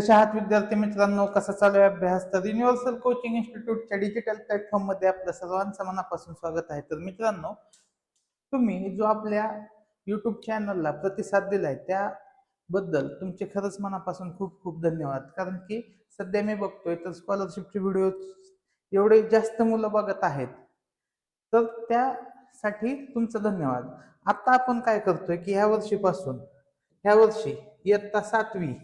कशा आहात विद्यार्थी मित्रांनो? कसा चालू आहे अभ्यास? तर युनिव्हर्सल कोचिंग इन्स्टिट्यूटच्या डिजिटल प्लॅटफॉर्ममध्ये आपलं सर्वांचं मनापासून स्वागत आहे. तर मित्रांनो तुम्ही जो आपल्या युट्यूब चॅनलला प्रतिसाद दिलाय त्याबद्दल तुमचे खरंच मनापासून खूप खूप धन्यवाद. कारण की सध्या मी बघतोय तर स्कॉलरशिपचे व्हिडिओ एवढे जास्त मुलं बघत आहेत. तर त्यासाठी तुमचं धन्यवाद. आता आपण काय करतोय की ह्या वर्षीपासून ह्या वर्षी इयत्ता सातवी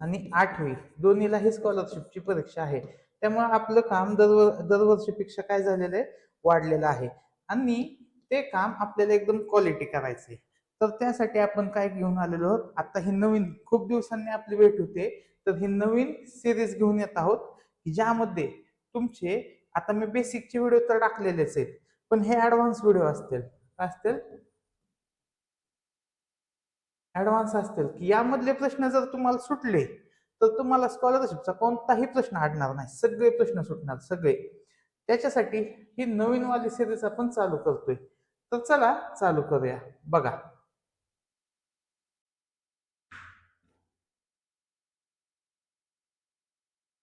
आणि आठवी दोन्हीला ही स्कॉलरशिपची परीक्षा आहे. त्यामुळे आपलं काम दरवर दरवर्षीपेक्षा काय झालेलं आहे? वाढलेलं आहे. आणि ते काम आपल्याला एकदम क्वालिटी करायचे तर त्यासाठी आपण काय घेऊन आलेलो आहोत? आता ही नवीन खूप दिवसांनी आपली भेट होते. तर ही नवीन सिरीज घेऊन येत आहोत ज्यामध्ये तुमचे आता मी बेसिकचे व्हिडिओ तर टाकलेलेच आहेत पण हे ॲडव्हान्स व्हिडिओ असतील. असतील? ऍडव्हान्स असतील की यामधले प्रश्न जर तुम्हाला सुटले तर तुम्हाला स्कॉलरशिपचा कोणताही प्रश्न अडणार नाही. सगळे प्रश्न सुटणार सगळे. त्याच्यासाठी ही नवीन वाली सिरीज आपण चालू करतोय. तर चला चालू करूया. बघा.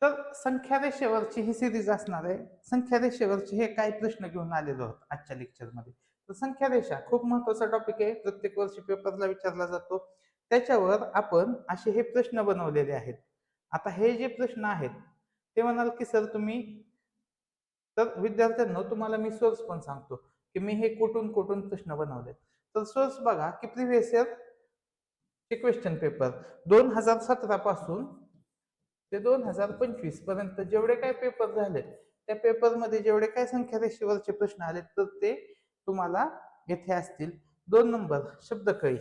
तर संख्या रेषेवरची ही सिरीज असणार आहे. संख्या रेषेवरचे हे काही प्रश्न घेऊन आलेलो आहोत आजच्या लेक्चरमध्ये तर संख्या रेषा खूप महत्त्वाचा टॉपिक आहे. प्रत्येक वर्षी पेपरला विचारला जातो. त्याच्यावर आपण असे हे प्रश्न बनवलेले आहेत. आता हे जे प्रश्न आहेत ते म्हणाल की सर तुम्ही तर विद्यार्थ्यांना तुम्हाला मी सोर्स पण सांगतो की मी हे कुठून कुठून प्रश्न बनवले तर सोर्स बघा की प्रिव्हियस इयर चे क्वेश्चन पेपर दोन हजार सतरा पासून ते दोन हजार पंचवीसपर्यंत जेवढे काय पेपर झाले त्या पेपरमध्ये जेवढे काय संख्या रेषेवरचे प्रश्न आले तर ते तुम्हाला येथे असतील. दोन नंबर शब्दकळी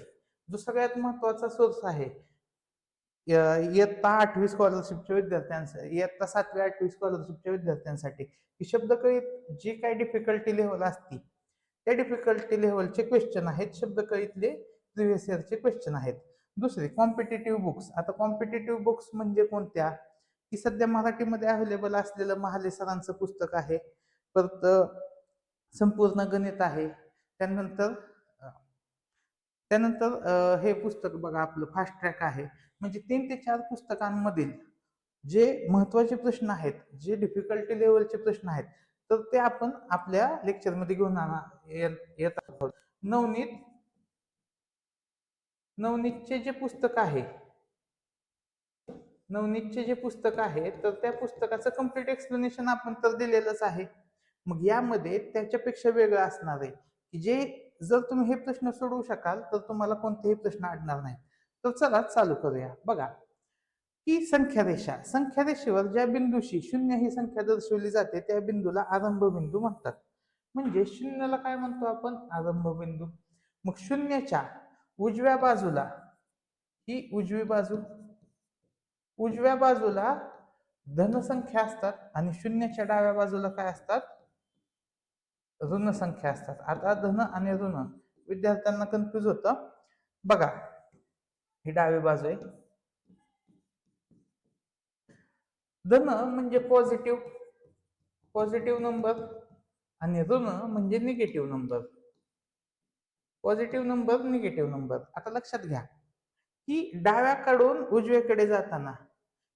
जो सगळ्यात महत्त्वाचा सोर्स आहे य- इयत्ता आठवी स्कॉलरशिपच्या विद्यार्थ्यांसाठी इयत्ता सातवी आठवी स्कॉलरशिपच्या विद्यार्थ्यांसाठी ही शब्दकळीत जी काय डिफिकल्टी लेवल असती त्या डिफिकल्टी लेवलचे क्वेश्चन आहेत शब्दकळीतले प्रिव्हियस इयरचे क्वेश्चन आहेत. दुसरे कॉम्पिटेटिव्ह बुक्स आता कॉम्पिटेटिव्ह बुक्स म्हणजे कोणत्या? की सध्या मराठीमध्ये अवेलेबल असलेलं महाले सरांचं पुस्तक आहे. परत संपूर्ण गणित आहे. त्यानंतर त्यानंतर हे पुस्तक बघा आपलं फास्ट ट्रॅक आहे. म्हणजे तीन ते चार पुस्तकांमधील जे महत्त्वाचे प्रश्न आहेत जे डिफिकल्टी लेवलचे प्रश्न आहेत तर ते आपण आपल्या लेक्चरमध्ये घेऊन ये- येत आहोत. नवनीत नवनीतचे जे पुस्तक आहे नवनीतचे जे पुस्तक आहे तर त्या पुस्तकाचं कंप्लीट एक्सप्लेनेशन आपण तर दिलेलंच आहे. मग यामध्ये त्याच्यापेक्षा वेगळं असणार आहे. की जे जर तुम्ही हे प्रश्न सोडवू शकाल तर तुम्हाला कोणतेही प्रश्न अडणार नाही तर चला चालू करूया. बघा. की संख्या रेषा संख्या रेषेवर ज्या बिंदूशी शून्य ही संख्या दर्शवली जाते त्या बिंदूला आरंभ बिंदू म्हणतात. म्हणजे शून्याला काय म्हणतो आपण? आरंभ बिंदू मग शून्याच्या उजव्या बाजूला ही उजवी बाजू उजव्या बाजूला धनसंख्या असतात आणि शून्याच्या डाव्या बाजूला काय असतात? ऋण संख्या असतात. आता धन आणि ऋण. विद्यार्थ्यांना कन्फ्युज होतं. बघा ही डावी बाजू आहे. धन म्हणजे पॉझिटिव्ह पॉझिटिव्ह नंबर आणि ऋण म्हणजे negative number positive number negative number आता लक्षात घ्या. की डाव्याकडून उजव्याकडे जाताना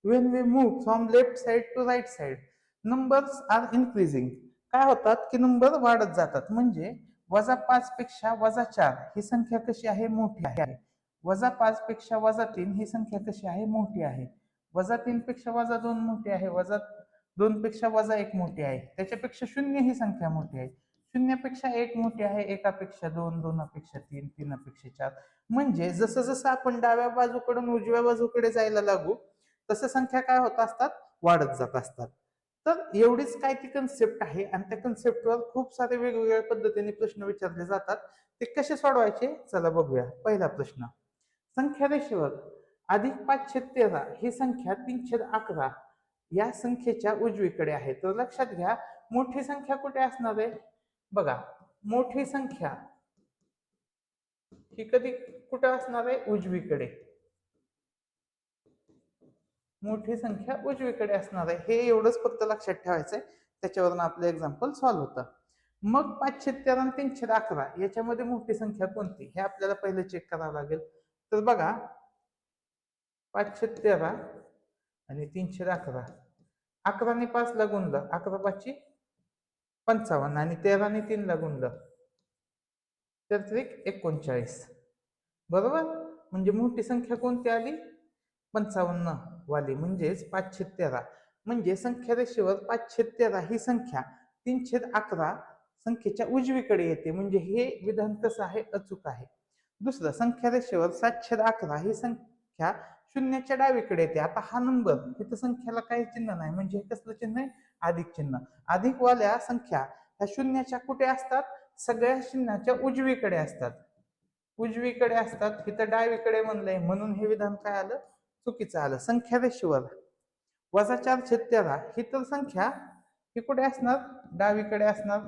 when we move from left side to right side numbers are increasing काय होतात की नंबर वाढत जातात. म्हणजे वजा पाच पेक्षा वजा चार ही संख्या कशी आहे? मोठी आहे. वजा पाच पेक्षा वजा तीन ही संख्या कशी आहे? मोठी आहे. वजा तीन पेक्षा वजा दोन मोठी आहे. वजा दोन पेक्षा वजा एक मोठी आहे. त्याच्यापेक्षा शून्य ही संख्या मोठी आहे. शून्यापेक्षा एक मोठी आहे. एकापेक्षा दोन दोनापेक्षा तीन तीनापेक्षा चार. म्हणजे जसं जसं आपण डाव्या बाजूकडून उजव्या बाजूकडे जायला लागू तसं संख्या काय होत असतात? वाढत जात असतात. तर एवढीच काय ती कन्सेप्ट आहे आणि त्या कन्सेप्टवर खूप सारे वेगवेगळ्या पद्धतीने प्रश्न विचारले जातात. ते कसे सोडवायचे? चला बघूया. पहिला प्रश्न. संख्या रेषेवर अधिक पाचशे तेरा ही संख्या तीनशे अकरा या संख्येच्या उजवीकडे आहे. तर लक्षात घ्या मोठी संख्या कुठे असणार आहे? बघा मोठी संख्या ही कधी कुठे असणार आहे? उजवीकडे. मोठी संख्या उजवीकडे असणार आहे. हे एवढंच फक्त लक्षात ठेवायचं आहे त्याच्यावरून आपलं एक्झाम्पल सॉल्व्ह होतं. मग पाचशे तेरा आणि तीनशे अकरा याच्यामध्ये मोठी संख्या कोणती? हे आपल्याला पहिले चेक करावं लागेल. तर बघा पाचशे तेरा आणि तीनशे अकरा. अकराने पाच गुणलं. अकरा पाचशे पंचावन्न आणि तेराने तीनला गुणलं. तर त्रिक एकोणचाळीस. बरोबर? म्हणजे मोठी संख्या कोणती आली? पंचावन्न. वाली म्हणजेच पाचशे तेरा. म्हणजे संख्या रेषेवर पाचशे तेरा ही संख्या तीनशे अकरा संख्येच्या उजवीकडे येते. म्हणजे हे विधान कसं आहे? अचूक आहे. दुसरं संख्या रेषेवर सातशे अकरा ही संख्या शून्याच्या डावीकडे येते. आता हा नंबर इथं संख्याला काही चिन्ह नाही. म्हणजे हे कसलं चिन्ह आहे? अधिक चिन्ह. अधिक वाल्या संख्या ह्या शून्याच्या कुठे असतात? सगळ्या चिन्हाच्या उजवीकडे असतात. उजवीकडे असतात. इथं डावीकडे म्हणलंय. म्हणून हे विधान काय आलं? चुकीचं आलं. संख्या रेषेवर वजा. चारशे तेरा ही तर संख्या ही कुठे असणार? डावीकडे असणार.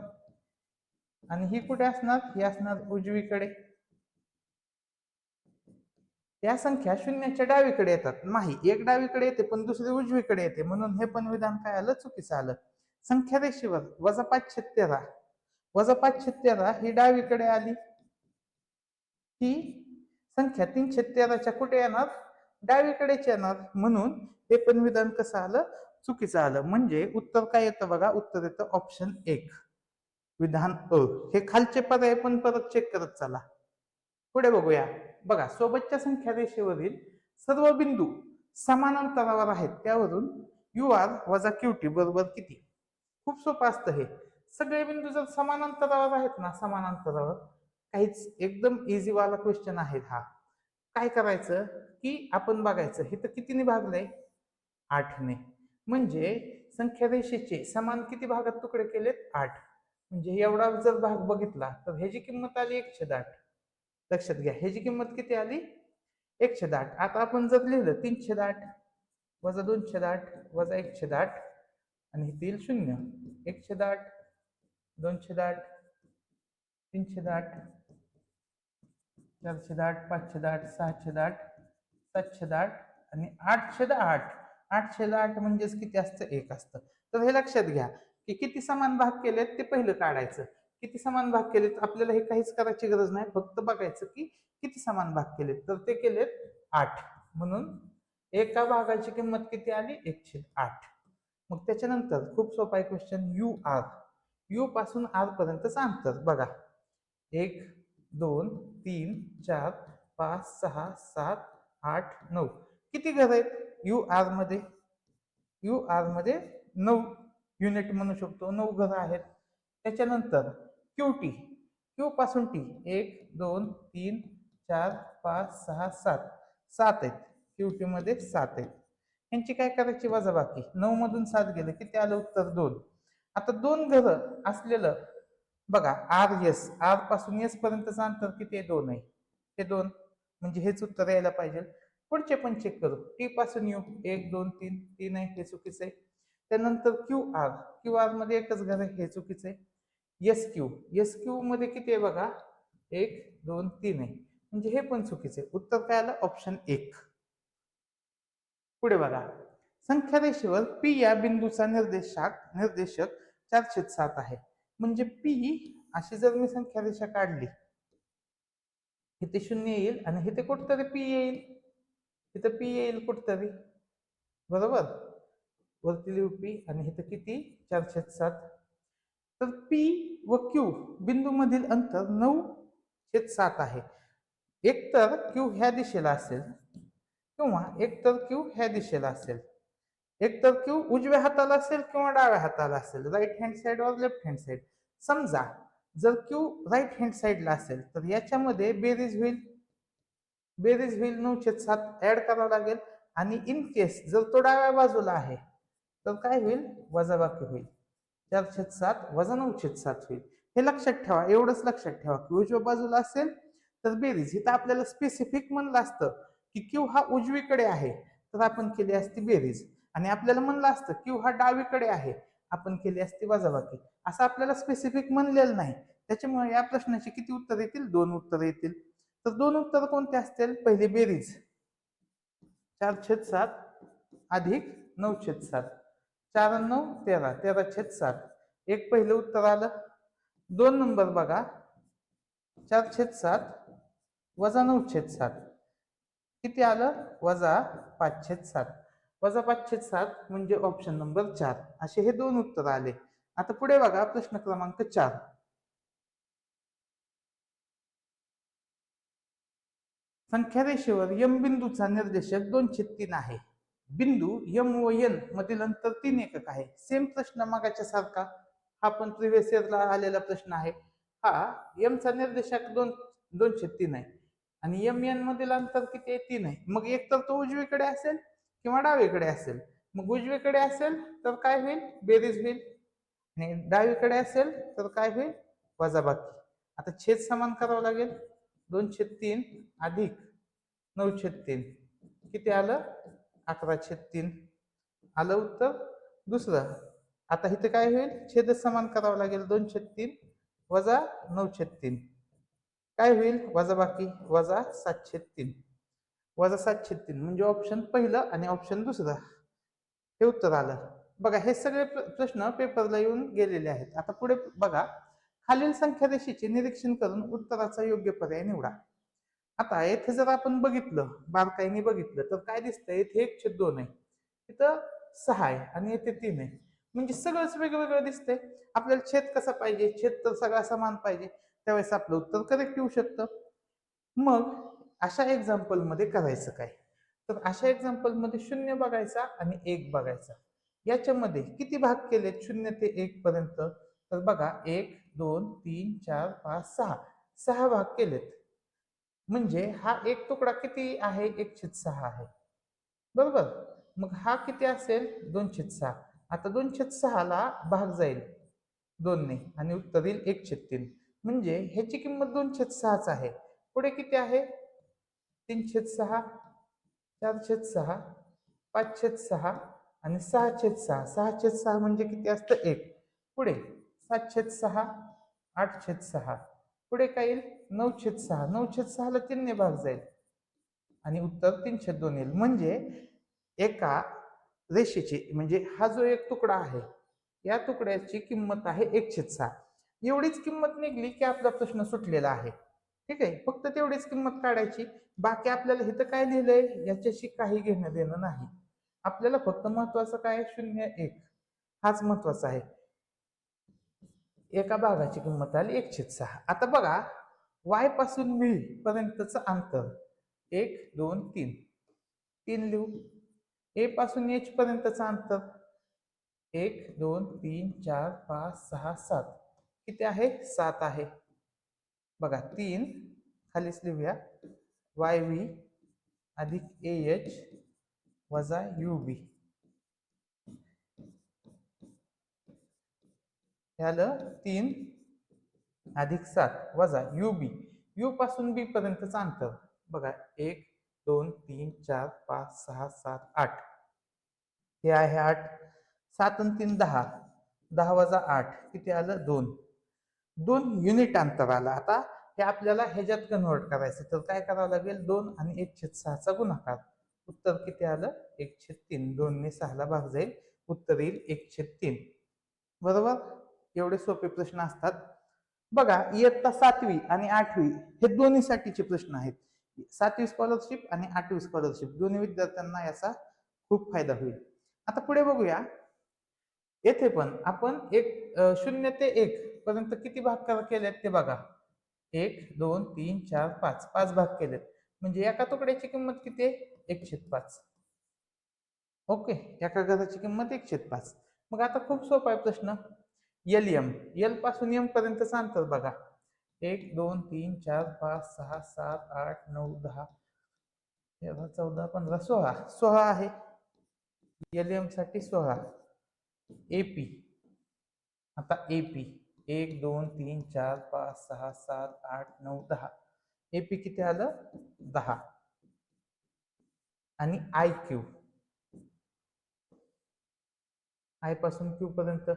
आणि ही कुठे असणार? ही असणार उजवीकडे. या संख्या शून्याच्या डावीकडे येतात. नाही एक डावीकडे येते पण दुसरी उजवीकडे येते. म्हणून हे पण विधान काय आलं? चुकीचं आलं. संख्या रेषेवर वजा. पाचशे तेरा वजा पाचशे तेरा ही डावीकडे आली. ही संख्या तीनशे तेराच्या कुठे येणार? डावीकडे येणार म्हणून हे पण विधान कसं आलं? चुकीचं आलं. म्हणजे उत्तर काय येतं बघा? उत्तर येतं ऑप्शन एक. विधान अ. हे खालचे पर्याय पण परत चेक करत चला. पुढे बघूया. बघा सोबतच्या संख्या रेषेवरील सर्व बिंदू समान अंतरावर आहेत. त्यावरून यू आर वजा क्यू टी बरोबर किती? खूप सोपं असतं हे. सगळे बिंदू जर समान अंतरावर आहेत ना समान अंतरावर काहीच एकदम इझीवाला क्वेश्चन आहे हा. काय करायचं? की आपण बघायचं हे तर कितीने भागलंय? आठने. म्हणजे संख्या रेषेचे समान किती भागात तुकडे केलेत? आठ. म्हणजे एवढा जर भाग बघितला तर ह्याची किंमत आली एकशे दाट लक्षात घ्या ह्याची किंमत किती आली? एकशे दाट आता आपण जर लिहिलं तीनशे दाट वजा दोनशे दाट वजा एकशे दाट आणि हे येईल शून्य. एकशे दाट दोनशे दाट तीनशे दाट चारशे दाट पाचशे दाट सहाशे दाट सात छेद आठ आणि आठशे आठ. आठशे आठ म्हणजेच किती असतं? एक असतं. तर हे लक्षात घ्या की किती समान भाग केलेत ते पहिलं काढायचं. किती समान भाग केलेत आपल्याला हे काहीच करायची गरज नाही. फक्त बघायचं की किती समान भाग केलेत. तर ते केलेत आठ. म्हणून एका भागाची किंमत किती आली? एकशे आठ. मग त्याच्यानंतर खूप सोपा आहे क्वेश्चन यू आर. यू पासून आर पर्यंतच अंतर बघा. एक दोन तीन चार पाच सहा सात आठ नऊ. किती घर आहेत? यू आरमध्ये. यू आरमध्ये नऊ युनिट म्हणू शकतो. नऊ घरं आहेत. त्याच्यानंतर क्यू टी क्यू पासून टी एक दोन तीन चार पाच सहा सात. सात आहेत. क्यू टी मध्ये सात आहेत. यांची काय करायची वजाबाकी? नऊ मधून सात गेलं. किती आलं उत्तर? दोन. आता दोन घरं असलेलं बघा आर एस आरपासून एस पर्यंतचं अंतर किती आहे? दोन आहे. हे दोन. म्हणजे हेच उत्तर यायला पाहिजे. पुढचे पण चेक करू. टी पासून यू एक दोन तीन. तीन आहे हे चुकीचं आहे. त्यानंतर क्यू आर क्यू आरमध्ये एकच घर आहे हे चुकीचं आहे. एस क्यू एस क्यू मध्ये किती आहे बघा? एक दोन तीन आहे. म्हणजे हे पण चुकीचं आहे. उत्तर काय आलं? ऑप्शन एक. पुढे बघा. संख्या रेषेवर पी या बिंदूचा निर्देशाक निर्देशक चारशे सात आहे. म्हणजे पी अशी जर मी संख्या रेषा काढली इथे शून्य येईल आणि इथे कुठतरी पी येईल. इथं पी येईल कुठतरी. बरोबर? वरती लिहू पी आणि इथं किती? चारशे सात. तर पी व क्यू बिंदूमधील अंतर नऊ छेद सात आहे. एकतर क्यू ह्या दिशेला असेल किंवा एकतर क्यू ह्या दिशेला असेल. एकतर क्यू उजव्या हाताला असेल किंवा डाव्या हाताला असेल. राईट हँड साईड वर लेफ्ट हँड साईड समजा जर क्यू राईट हँड साईडला असेल तर याच्यामध्ये बेरीज होईल. बेरीज होईल नऊशे सात ऍड करावं लागेल. आणि इन केस जर तो डाव्या बाजूला आहे तर काय होईल? वजाबाकी होईल. चारशे सात वजा नऊशे सात होईल. हे लक्षात ठेवा एवढंच लक्षात ठेवा. की उजव्या बाजूला असेल तर बेरीज इथं आपल्याला स्पेसिफिक म्हणलं असतं की क्यू हा उजवीकडे आहे तर आपण केली असती बेरीज आणि आपल्याला म्हणलं असतं क्यू हा डावीकडे आहे आपण केली असती वजाबाकी. असं आपल्याला स्पेसिफिक म्हणलेलं नाही. त्याच्यामुळे या प्रश्नाचे किती उत्तर येतील? दोन उत्तर येतील. तर दोन उत्तर कोणते असतील? पहिली बेरीज. चार छेद सात अधिक नऊ छेद सात. चार नऊ तेरा. तेरा छेद सात. एक पहिलं उत्तर आलं. दोन नंबर बघा. चार छेद सात वजा नऊ छेद सात. किती आलं? वजा पाच छेद सात. वजा पाचशे सात म्हणजे ऑप्शन नंबर चार. असे हे दोन उत्तर आले. आता पुढे बघा प्रश्न क्रमांक चार. संख्या रेषेवर यम बिंदूचा निर्देशक दोनशे तीन आहे. बिंदू यम व एन मधील अंतर तीन एकक आहे. सेम प्रश्न मागाच्या सारखा. हा पण प्रिव्हियस इयरला आलेला प्रश्न आहे. हा यमचा निर्देशक दोन दोनशे तीन आहे. आणि यम एन मधील अंतर किती आहे? तीन आहे. मग एक तर तो उजवीकडे असेल किंवा डावीकडे असेल. मग उजवीकडे असेल तर काय होईल? बेरीज होईल. आणि डावीकडे असेल तर काय होईल? वजाबाकी आता छेद समान करावं लागेल. दोन छेद तीन अधिक नऊशे तीन. किती आलं? अकरा छेद तीन. आलं उत्तर? दुसरं. आता इथं काय होईल? छेद समान करावं लागेल. दोनशे तीन वजा नऊशे तीन. काय होईल? वजा बाकी. वजा सातशे तीन. वजा सातशे तीन म्हणजे ऑप्शन पहिलं आणि ऑप्शन दुसरं. हे उत्तर आलं. बघा हे सगळे प्र- प्रश्न पेपरला येऊन गेलेले आहेत. आता पुढे बघा. खालील संख्या रेषेचे निरीक्षण करून उत्तराचा योग्य पर्याय निवडा. आता येथे जर आपण बघितलं बारकाईने बघितलं तर काय दिसतंय? येथे एक छेद दोन आहे. इथं सहा आहे आणि येथे तीन आहे. म्हणजे सगळंच वेगवेगळं दिसतंय. आपल्याला छेद कसा पाहिजे? छेद तर सगळा समान पाहिजे. त्यावेळेस आपलं उत्तर करेक्ट येऊ शकतं. मग अशा एक्झाम्पलमध्ये करायचं काय? तर अशा एक्झाम्पलमध्ये शून्य बघायचा आणि एक बघायचा. याच्यामध्ये किती भाग केलेत? शून्य ते एक पर्यंत. तर बघा एक दोन तीन चार पाच सहा. सहा भाग केलेत. म्हणजे हा एक तुकडा किती आहे? एक छेद सहा आहे. बरोबर? मग हा किती असेल? दोन छेद सहा. आता दोन छेद सहाला भाग जाईल. दोनने. आणि उत्तर येईल एक छेद तीन. म्हणजे ह्याची किंमत दोन छेद सहाच आहे. पुढे किती आहे? तीन छेद सहा चार छेद सहा पाच छेद सहा आणि सहा छेद सहा. सहा छेद सहा म्हणजे किती असतं? एक. पुढे सात छेद सहा आठ छेद सहा. पुढे काय येईल? नऊ छेद सहा. नऊ छेद सहाला तीनने भाग जाईल. आणि उत्तर तीन छेद दोन येईल. म्हणजे एका रेषेची म्हणजे हा जो एक तुकडा आहे या तुकड्याची किंमत आहे एक छेद सहा. एवढीच किंमत निघली की आपला प्रश्न सुटलेला आहे. ठीक आहे? फक्त तेवढीच किंमत काढायची. बाकी आपल्याला इथं काय लिहिलंय? याच्याशी काही घेणं देणं नाही. आपल्याला फक्त महत्वाचं काय? शून्य एक. हाच महत्त्वाचा आहे. एका भागाची किंमत आली एकशे सहा. आता बघा वायपासून व्ही पर्यंतचं अंतर. एक दोन तीन. तीन लिहू. ए पासून एच पर्यंतचं अंतर. एक दोन तीन चार पाच सहा सात. किती आहे? सात आहे. बघा तीन खालीच लिहूया. वाय व्ही अधिक ए एच वजा यू बी. झालं तीन अधिक सात वजा यू बी. यू पासून बी पर्यंतच अंतर. बघा एक दोन तीन चार पाच सहा सात आठ. हे आहे आठ. सात आणि तीन दहा. दहा वजा आठ. किती आलं? दोन. दोन युनिट अंतर आलं आता हे आपल्याला ह्याच्यात कन्व्हर्ट करायचं. तर काय करावं लागेल? दोन आणि एक छेद सहाचा गुणाकार. उत्तर किती आलं? एक छेद तीन. दोनने सहाला भाग जाईल. उत्तर येईल एक छेद तीन. बरोबर? एवढे सोपे प्रश्न असतात. बघा इयत्ता सातवी आणि आठवी हे दोन्हीसाठीचे प्रश्न आहेत. सातवी स्कॉलरशिप आणि आठवी स्कॉलरशिप दोन्ही विद्यार्थ्यांना याचा खूप फायदा होईल. आता पुढे बघूया. येथे पण आपण एक शून्य ते एक पर्यंत किती भाग कर- केलेत ते बघा. एक दोन तीन चार पाच. पाच भाग केलेत. म्हणजे एका तुकड्याची किंमत किती आहे? एकशे पाच. ओके. एका घराची किंमत एकशे पाच. मग आता खूप सोपा आहे प्रश्न. एल एम एलपासून एम पर्यंतच अंतर बघा. एक दोन तीन चार पाच सहा सात आठ नऊ दहा. तेरा चौदा पंधरा सोळा. सोळा आहे. एल एमसाठी सोळा. एपी आता एपी एक दोन तीन चार पाच सहा सात आठ नऊ दहा. हे पी किती आलं? दहा. आणि आय क्यू. आयपासून क्यू पर्यंत.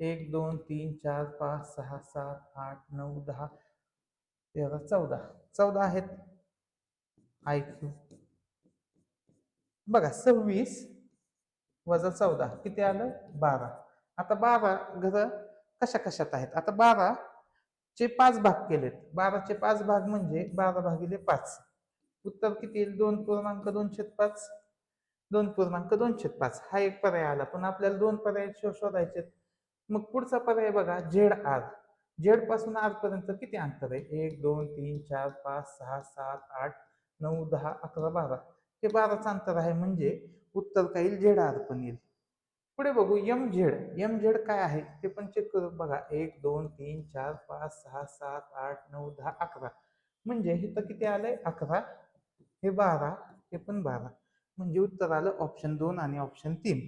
एक दोन तीन चार पाच सहा सात आठ नऊ दहा. तेरा चौदा. चौदा आहेत. I Q. बघा सव्वीस वजा चौदा. किती आलं? बारा. आता बारा घर कशा कशात आहेत? आता बारा चे पाच भाग केलेत. बाराचे पाच भाग म्हणजे बारा भागिले पाच. उत्तर किती येईल? दोन पूर्णांक दोनशे पाच. दोन पूर्णांक दोनशे पाच. हा एक पर्याय आला. पण आपल्याला दोन पर्याय शोधायचे आहेत. मग पुढचा पर्याय बघा. Z R. झेडपासून आर पर्यंत किती अंतर आहे? एक दोन तीन चार पाच सहा सात आठ नऊ दहा अकरा बारा. हे बाराचं अंतर आहे. म्हणजे उत्तर काय येईल? झेड आर पण येईल. पुढे बघू यम झेड यम झेड काय आहे? ते पण चेक करू बघा. एक दोन तीन चार पाच सहा सात आठ नऊ दहा अकरा. म्हणजे इथं किती आलंय? अकरा. हे बारा. हे पण बारा. म्हणजे उत्तर आलं ऑप्शन दोन आणि ऑप्शन तीन.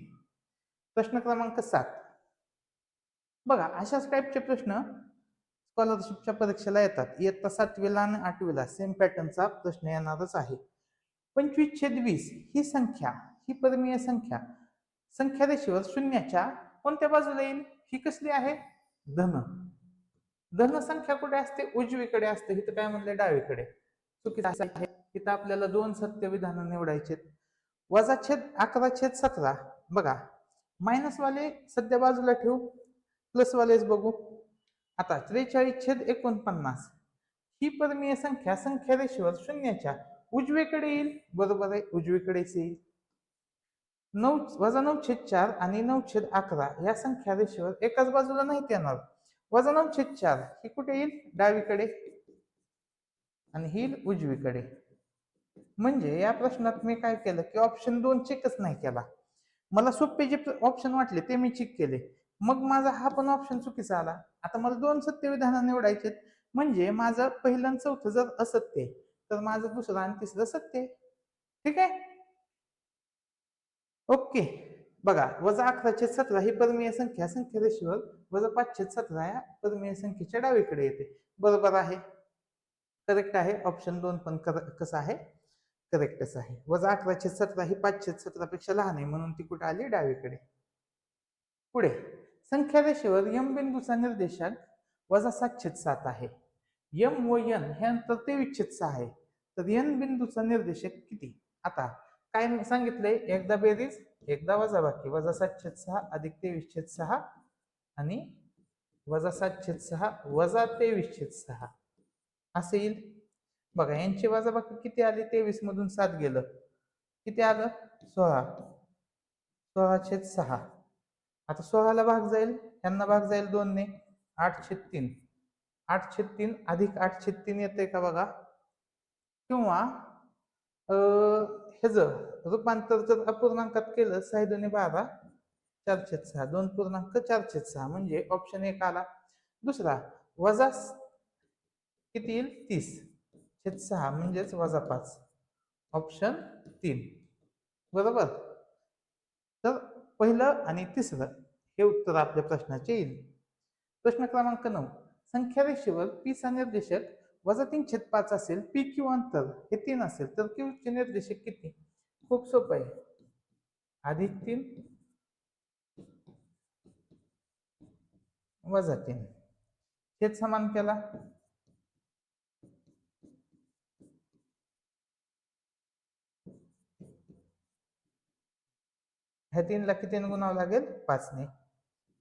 प्रश्न क्रमांक सात. बघा अशाच टाईपचे प्रश्न स्कॉलरशिपच्या परीक्षेला येतात. इयत्ता सातवीला आणि आठवीला सेम पॅटर्नचा प्रश्न येणारच आहे. पंचवीस छेद वीस ही संख्या ही परमीय संख्या. संख्या रेषेवर शून्याच्या कोणत्या बाजूला येईल? ही कसली आहे? धन. धन संख्या कुठे असते? उजवीकडे असते. इथं काय म्हणले डावीकडे. चुकीचं आहे. इथं आपल्याला दोन सत्य विधानं निवडायचे वजा छेद अकरा छेद सतरा. बघा. मायनस वाले सध्या बाजूला ठेवू. प्लस वालेच बघू. आता त्रेचाळीस छेद एकोणपन्नास. ही परमीय संख्या संख्या रेषेवर शून्याच्या. उजवीकडे येईल. बरोबर आहे. उजवीकडेच येईल. नऊ वजा नऊ छेद चार आणि नऊ छेद अकरा या संख्या रेषेवर एकाच बाजूला नाहीत येणार. वजा नऊ छेद चार ही कुठे येईल? डावीकडे. आणि ही येईल उजवीकडे. म्हणजे या प्रश्नात मी काय केलं की ऑप्शन दोन चेकच नाही केला. मला सोपे जे ऑप्शन वाटले ते मी चेक केले. मग माझा हा पण ऑप्शन चुकीचा आला. आता मला दोन सत्य विधानं निवडायचे म्हणजे माझं पहिलं चौथं जर असत्य तर माझं दुसरं आणि तिसरं सत्य. ठीक आहे? ओके. बघा वजा अकराशे सतरा ही परमीय संख्या संख्या रेषेवर वजा पाचशे सतरा या परमीय संख्येच्या डावीकडे येते. बरोबर आहे? करेक्ट आहे? ऑप्शन दोन पण कर- कसं आहे? करेक्टच आहे. वजा अकराशे सतरा ही पाचशे सतरा पेक्षा लहान आहे म्हणून ती कुठे आली? डावीकडे. पुढे. संख्या रेषेवर यम बिंदूचा निर्देशक वजा सातशे सात आहे. यम व यन हे अंतर तेविच्छेद सहा आहे. तर यन बिंदूचा निर्देशक किती? आता काय सांगितलंय? एकदा बेरीज एकदा वजा बाकी वजा सातशे सहा अधिक तेवीसशे सहा आणि वजा सातशे सहा वजा तेवीसशे सहा. असं येईल. बघा यांची वजा बाकी किती आली? तेवीस मधून सात गेलं. किती आलं? सोळा. सोळा छेद सहा. आता सोळाला भाग जाईल. यांना भाग जाईल दोनने. आठशे तीन. आठशे तीन अधिक आठ छेद तीन येते का बघा? किंवा ह्याच रूपांतर जर अपूर्णांकात केलं सहा दोन्ही बारा चारशे सहा. दोन पूर्णांक चारशे सहा. म्हणजे ऑप्शन एक आला. दुसरा वजा किती येईल? तीस. छेद सहा म्हणजेच वजा पाच. ऑप्शन तीन. बरोबर? तर पहिलं आणि तिसरं हे उत्तर आपल्या प्रश्नाचे येईल. प्रश्न क्रमांक नऊ. संख्या रेषेवर पी निर्देशक वजा तीन छेद पाच असेल पी क्यू अंतर हे तीन असेल तर क्यूचे निर्देशक किती? खूप सोपं आहे. अधिक तीन वजा तीन. छेद समान केला. ह्या तीनला किती गुणावं लागेल? पाचने.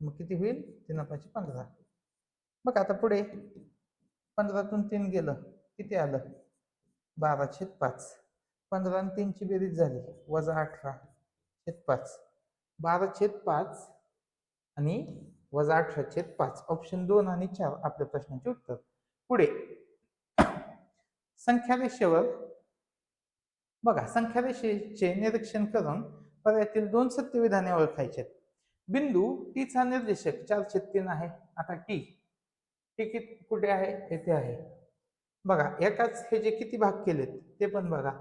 मग किती होईल? तीन पाचशे पंधरा. मग आता पुढे. पंधरातून तीन गेलं किती आलं? बारा छेद पाच. पंधरा आणि तीनची बेरीज झाली वजा अठरा छेद पाच. बारा छेद पाच आणि वजा अठरा छेद पाच. ऑप्शन दोन आणि चार आपल्या प्रश्नाचे उत्तर. पुढे. संख्या रेषेवर बघा संख्या रेषेचे निरीक्षण करून पर्यायातील दोन सत्यविधाने ओळखायचे आहेत. बिंदू टीचा निर्देशक चारशे तीन आहे. आता टी टी किती कुठे आहे? येथे आहे. बघा एकाच हे जे किती भाग केलेत? ते पण बघा.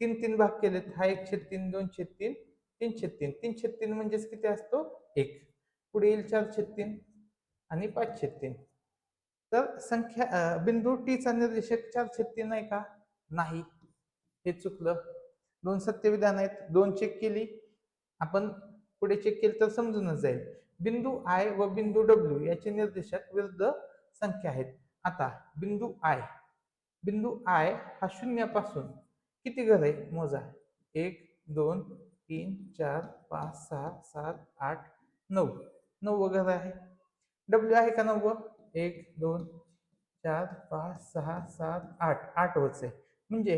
तीन तीन भाग केलेत. हा एक छेद तीन दोनशे तीन तीनशे तीन. तीनशे तीन म्हणजेच किती असतो? एक. पुढे येईल चारशे तीन आणि पाचशे तीन. तर संख्या बिंदू टीचा निर्देशक चारशे तीन आहे का? नाही. हे चुकलं. दोन सत्यविधान आहेत. दोन चेक केली. आपण पुढे चेक केली तर समजूनच जाईल. बिंदू आय व बिंदू डब्ल्यू याचे निर्देशक विरुद्ध संख्या आहेत. आता बिंदू आय बिंदू आय हा शून्यापासून किती घर आहे मोजा? एक दोन तीन चार पाच सहा सात आठ नऊ. नऊ घर आहे. डब्ल्यू आहे का नऊ एक दोन चार पाच सहा सात आठ. आठ वच आहे. म्हणजे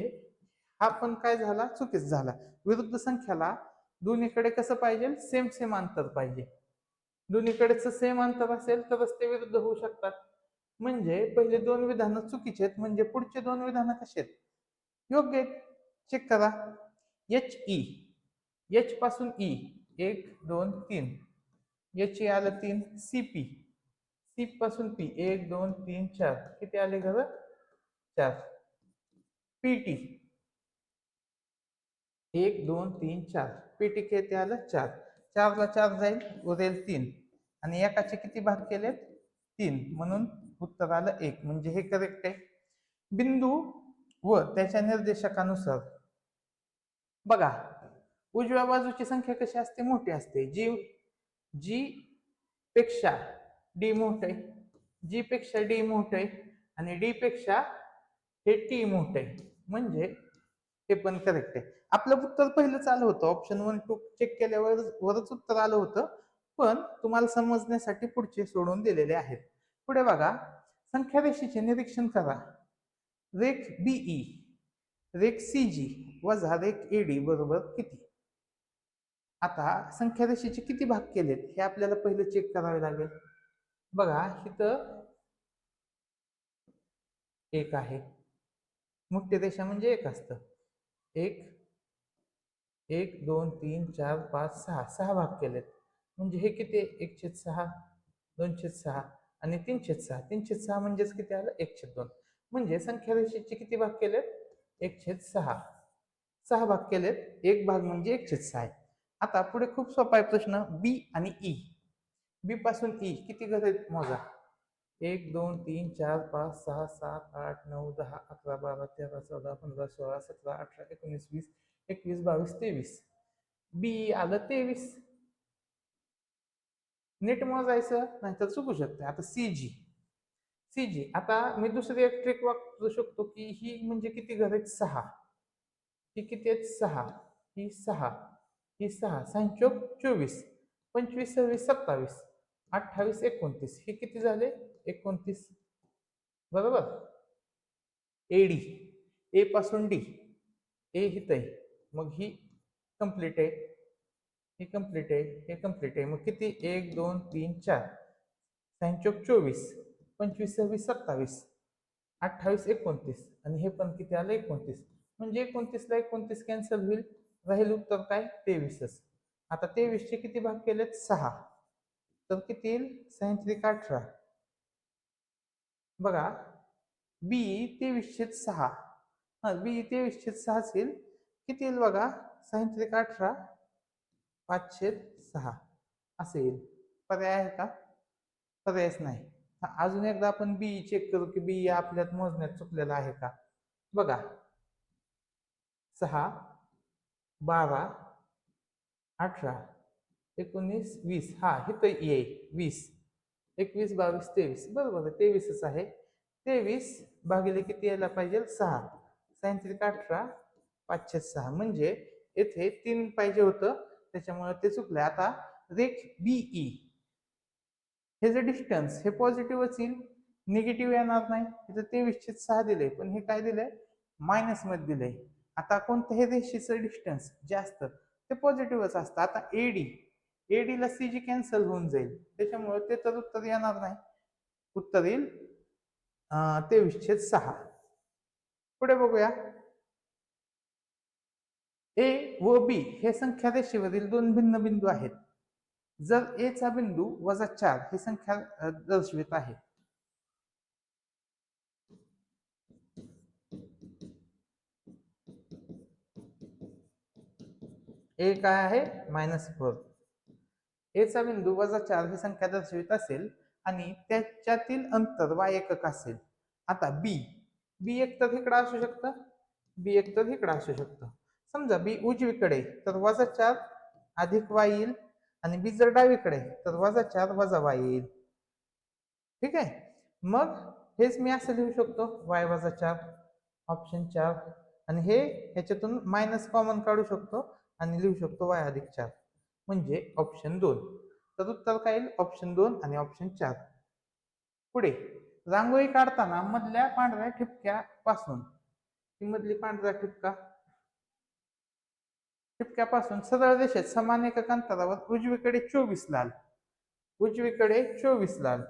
हा पण काय झाला? चुकीच झाला. विरुद्ध संख्याला दोन्हीकडे कसं पाहिजे? सेम सेम अंतर पाहिजे. दोन्हीकडेच सेम अंतर असेल तरच ते विरुद्ध होऊ शकतात. म्हणजे पहिले दोन विधानं चुकीचे आहेत म्हणजे पुढचे दोन विधानं कसे आहेत? योग्य आहेत. चेक करा. एच ई एच पासून ई एक दोन तीन. एच ई आलं तीन. सी पी सी पासून पी एक दोन तीन चार. किती आले खरं चार. पी टी एक दोन तीन चार. पी टी किती आलं? चार. चारला चार जाईल उरेल तीन. आणि एकाचे किती भाग केलेत? तीन. म्हणून उत्तर आलं एक म्हणजे हे करेक्ट आहे. बिंदू व त्याच्या निर्देशकानुसार. बघा उजव्या बाजूची संख्या कशी असते? मोठी असते. जी जी पेक्षा डी मोठ आहे. जी पेक्षा डी मोठ आहे आणि डी पेक्षा हे टी मोठ आहे. म्हणजे हे पण करेक्ट आहे. आपलं उत्तर पहिलंच आलं होतं. ऑप्शन वन टू चेक केल्यावर वरच उत्तर आलं होतं. पण तुम्हाला समजण्यासाठी पुढचे सोडून दिलेले आहेत. पुढे बघा. संख्या रेषेचे निरीक्षण करा. रेख बीई रेख सी जी वजा रेख एडी बरोबर किती? आता संख्या रेषेचे किती भाग केलेत हे आपल्याला पहिलं चेक करावे लागेल. बघा इथं एक आहे. मुख्य रेषा म्हणजे एक असतं. एक एक दोन तीन चार पाच सहा सहा भाग केलेत. म्हणजे हे किती? एक छेद सहा दोन छेद सहा. आणि तीनशे सहा. तीनशे सहा म्हणजेच किती आलं? एकशे दोन. म्हणजे संख्या रेषेचे किती भाग केलेत? एकशे सहा. सहा भाग केलेत. एक भाग म्हणजे एकशे सहा आहे. आता पुढे खूप सोपा आहे प्रश्न. बी आणि ई. बी पासून ई. किती घर आहेत मोजा? एक दोन तीन चार पाच सहा सात आठ नऊ दहा अकरा बारा तेरा चौदा पंधरा सोळा सतरा अठरा एकोणीस वीस एकवीस बावीस तेवीस. बी आलं तेवीस. नीट मोजायचं नाहीतर चुकू शकते आता सी जी सी जी आता मी दुसरी एक ट्रिक वापरू शकतो की ही म्हणजे किती घर आहेत? सहा. ही किती आहेत? सहा. ही सहा. ही सहा. सांचोक चोवीस. पंचवीस सव्वीस सत्तावीस. अठ्ठावीस एकोणतीस. हे किती झाले? एकोणतीस. बरोबर? ए डी ए पासून डी ए हित आहे मग ही कंप्लीट आहे. हे कंप्लीट आहे हे कंप्लीट आहे. मग किती? एक दोन तीन चार. संचोक चोवीस पंचवीस सव्वीस सत्तावीस अठ्ठावीस एकोणतीस आणि हे पण किती आलं? एकोणतीस. म्हणजे एकोणतीसला एकोणतीस कॅन्सल होईल. राहील उत्तर काय? तेवीसच. आता तेवीसचे किती भाग केलेत? सहा. तर किती येईल? सायंत्रिक अठरा. बघा बी तेवीसशे सहा. हा बी तेवीसशे सहाच येईल. किती येईल बघा? सायंत्रिक अठरा. पाचशे सहा. असं येईल. पर्याय आहे का? पर्यायच नाही. अजून एकदा आपण बी चेक करू की बी आपल्यात मोजण्यात चुकलेला आहे का? बघा. सहा बारा अठरा एकोणीस वीस. हा हे तर येईल. वीस. एकवीस बावीस तेवीस. बरोबर तेवीसच आहे. तेवीस भागिले किती यायला पाहिजे? सहा. सायंत्रिक अठरा पाचशे सहा. म्हणजे येथे तीन पाहिजे होतं. त्याच्यामुळे ते चुकलं आता रेख बीई e. हे जे डिस्टन्स हे पॉझिटिव्हच येईल निगेटिव्ह येणार नाही. इथं तेवीसशे सहा दिले पण हे काय दिलंय? मायनसमध्ये दिलंय. आता कोणत्याही रेषेचं डिस्टन्स जे असतं ते पॉझिटिव्हच असतं. आता एडी एडीला सी जी कॅन्सल होऊन जाईल. त्याच्यामुळे ते तर उत्तर येणार नाही. उत्तर येईल तेवीसशे सहा. पुढे बघूया. ए व बी हे संख्या रेषेवरील दोन भिन्न बिंदू आहेत. जर ए चा बिंदू वजा चार ही संख्या दर्शवित आहे. ए काय आहे? Minus four. ए चा बिंदू वजा चार ही संख्या दर्शवित असेल आणि त्याच्यातील अंतर वाय एकक असेल. आता बी बी एक तर इकडं असू शकतं बी एक तर इकडं असू शकतं. समजा बी उजवीकडे तर वजा चार अधिक वाय येईल आणि बी जर डावीकडे तर वजा चार वजा वाय येईल. ठीक आहे? मग हेच मी असं लिहू शकतो वाय वजा चार ऑप्शन चार आणि हे ह्याच्यातून मायनस कॉमन काढू शकतो आणि लिहू शकतो वाय अधिक चार म्हणजे ऑप्शन दोन. तर उत्तर काय येईल? ऑप्शन दोन आणि ऑप्शन चार. पुढे रांगोळी काढताना मधल्या पांढऱ्या ठिपक्या पासून ही मधली पांढऱ्या ठिपका ठिपक्यापासून सरळ रेषेत समान एकक अंतरावर उजवीकडे चोवीस लाल उजवीकडे चोवीस लाल.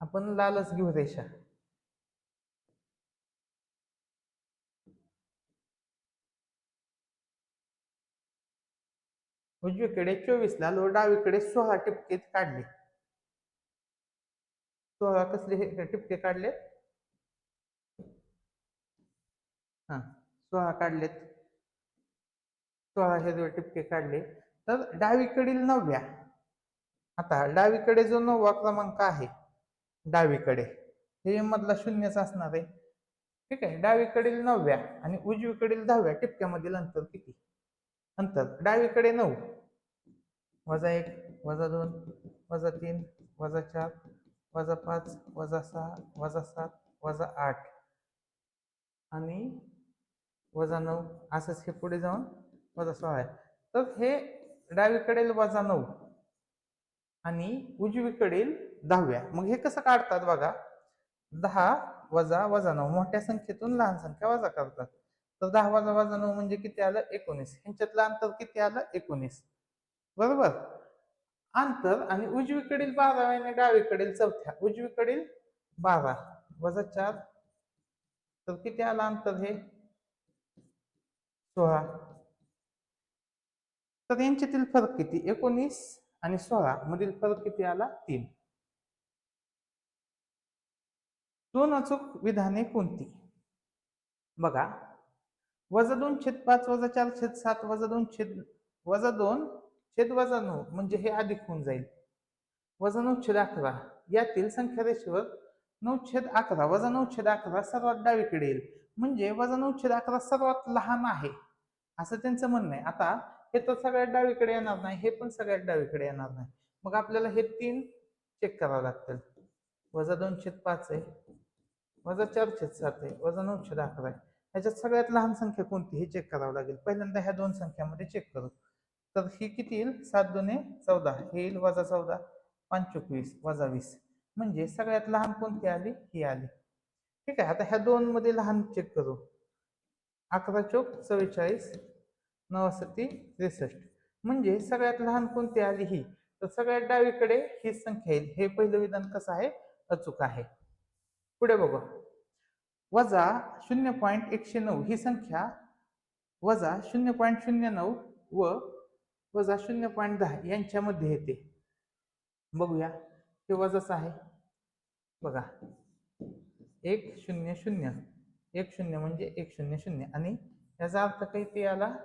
आपण लालच घेऊ रेषा उजवीकडे चोवीस लाल व डावीकडे सोळा टिपके काढले. सोळा कसले हे टिपके काढले हा सोळा काढलेत. सोळा हिरवे टिपके काढले तर डावीकडील नवव्या. आता डावीकडे जो नववा क्रमांक आहे डावीकडे हे मधला शून्यच असणार आहे. ठीक आहे डावीकडील नवव्या आणि उजवीकडील दहाव्या टिपक्यामधील अंतर किती? अंतर डावीकडे नऊ. वजा एक वजा दोन वजा तीन वजा चार वजा पाच वजा सहा वजा सात वजा आठ. आणि वजा नऊ असंच हे पुढे जाऊन वजा सोळा आहे. तर हे डावीकडील वजा नऊ आणि उजवीकडील दहाव्या. मग हे कसं काढतात बघा? दहा वजा वजा नऊ. मोठ्या संख्येतून लहान संख्या वजा करतात. तर दहा वजा वजा नऊ म्हणजे किती आलं? एकोणीस. ह्यांच्यातलं अंतर किती आलं? एकोणीस. बरोबर? अंतर आणि उजवीकडील बाराव्या आणि डावीकडील चौथ्या. उजवीकडील बारा. वजा चार. तर किती आलं अंतर हे? सोळा. तर यांच्यातील फरक किती? एकोणीस आणि सोळा मधील फरक किती आला? तीन. दोन अचूक विधाने कोणती? बघा. वजा दोन छेद पाच वजा चार छेद सात वजा दोन छेद वजा दोन छेद वजा नऊ म्हणजे हे अधिक होऊन जाईल. वजा नऊ छेद अकरा. यातील संख्या रेषेवर नऊ छेद अकरा वजा नऊ छेद अकरा सर्वात डावीकडे येईल. म्हणजे वजा नऊ छेद अकरा सर्वात लहान आहे. असं त्यांचं म्हणणं आहे. आता हे तर सगळ्यात डावीकडे येणार नाही हे पण सगळ्यात डावीकडे येणार नाही. मग आपल्याला हे तीन चेक करावं लागतील. वजा दोनशे पाच आहे. वजा चारशे सात आहे. वजा नऊशे अकरा आहे. ह्याच्यात सगळ्यात लहान संख्या कोणती हे चेक करावं लागेल. पहिल्यांदा ह्या दोन संख्यामध्ये चेक करू. तर ही किती येईल? सात दोने चौदा. हे येईल वजा चौदा पंचवीस वजा वीस. म्हणजे सगळ्यात लहान कोणती आली? ही आली. ठीक आहे आता ह्या दोन मध्ये लहान चेक करू. अकरा चौक चव्वेचाळीस नवासती त्रेसष्ट. म्हणजे सगळ्यात लहान कोणती आली ही? तर सगळ्यात डावीकडे ही संख्या येईल. हे पहिलं विधान कसं आहे? अचूक आहे. पुढे बघा. वजा शून्य पॉईंट एकशे नऊ. ही संख्या वजा शून्य पॉईंट शून्य नऊ व वजा शून्य पॉईंट दहा यांच्यामध्ये येते. बघूया. हे वजाच आहे. बघा. एक शून्य शून्य. एक शून्य म्हणजे एक शून्य शून्य. आणि याचा अर्थ काही ते आला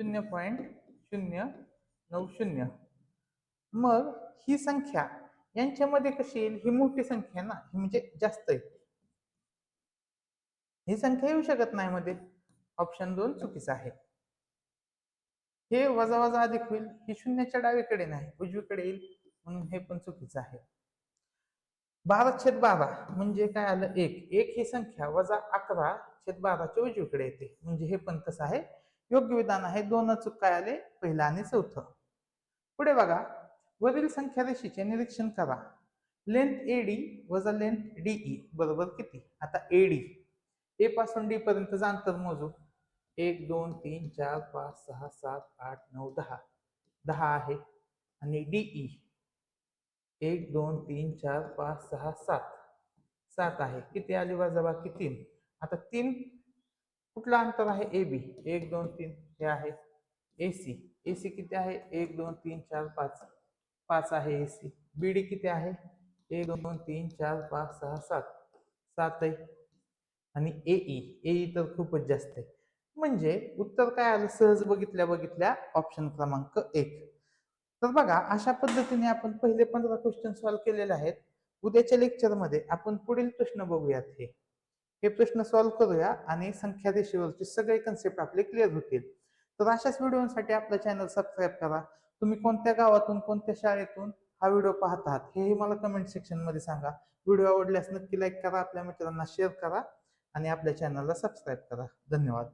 शून्य पॉईंट शून्य नऊ शून्य. मग ही संख्या यांच्यामध्ये कशी येईल? ही मोठी संख्या ना ही म्हणजे जास्त आहे ही संख्या येऊ शकत नाही मध्ये. ऑप्शन दोन चुकीचा आहे. हे वजा वजा अधिक होईल. ही शून्याच्या डावीकडे नाही उजवीकडे येईल. म्हणून हे पण चुकीचं आहे. बारा छेद बारा म्हणजे काय आलं? एक. एक ही संख्या वजा अकरा छेद बाराच्या उजवीकडे येते. म्हणजे हे पण तसं आहे. योग्य विधान आहे. दोन अचूक काय आले? पहिलं आणि चौथं. पुढे बघा. वरील संख्या रेषेचे निरीक्षण करा. लेंथ ए डी वजा लेंथ डीई बरोबर किती? आता एडी ए पासून डी पर्यंतचं अंतर मोजू. एक दोन तीन चार पाच सहा सात आठ नऊ दहा. दहा आहे. आणि डीई एक दोन तीन चार पाच सहा सात. सात आहे. किती आली? वजाबाकी तीन आता तीन कुठलं अंतर आहे? ए बी एक दोन तीन हे आहे ए सी ए सी किती आहे? एक दोन तीन चार पाच. पाच आहे ए सी बी डी किती आहे? एक दोन तीन चार पाच सहा सात. सात आहे. आणि ए ई ए ई तर खूपच जास्त आहे. म्हणजे उत्तर काय आलं? सहज बघितल्या बघितल्या ऑप्शन क्रमांक एक. तर बघा अशा पद्धतीने आपण पहिले पंधरा क्वेश्चन सॉल्व्ह केलेले आहेत. उद्याच्या लेक्चरमध्ये आपण पुढील प्रश्न बघूयात हे. हे प्रश्न सॉल्व्ह करूया आणि संख्या रेषेवरचे सगळे कन्सेप्ट आपले क्लिअर होतील. तर अशाच व्हिडिओसाठी आपलं चॅनल सबस्क्राईब करा. तुम्ही कोणत्या गावातून कोणत्या शाळेतून हा व्हिडिओ पाहत आहात हेही मला कमेंट सेक्शनमध्ये सांगा. व्हिडिओ आवडल्यास नक्की लाईक करा आपल्या मित्रांना शेअर करा आणि आपल्या चॅनलला सबस्क्राईब करा. धन्यवाद.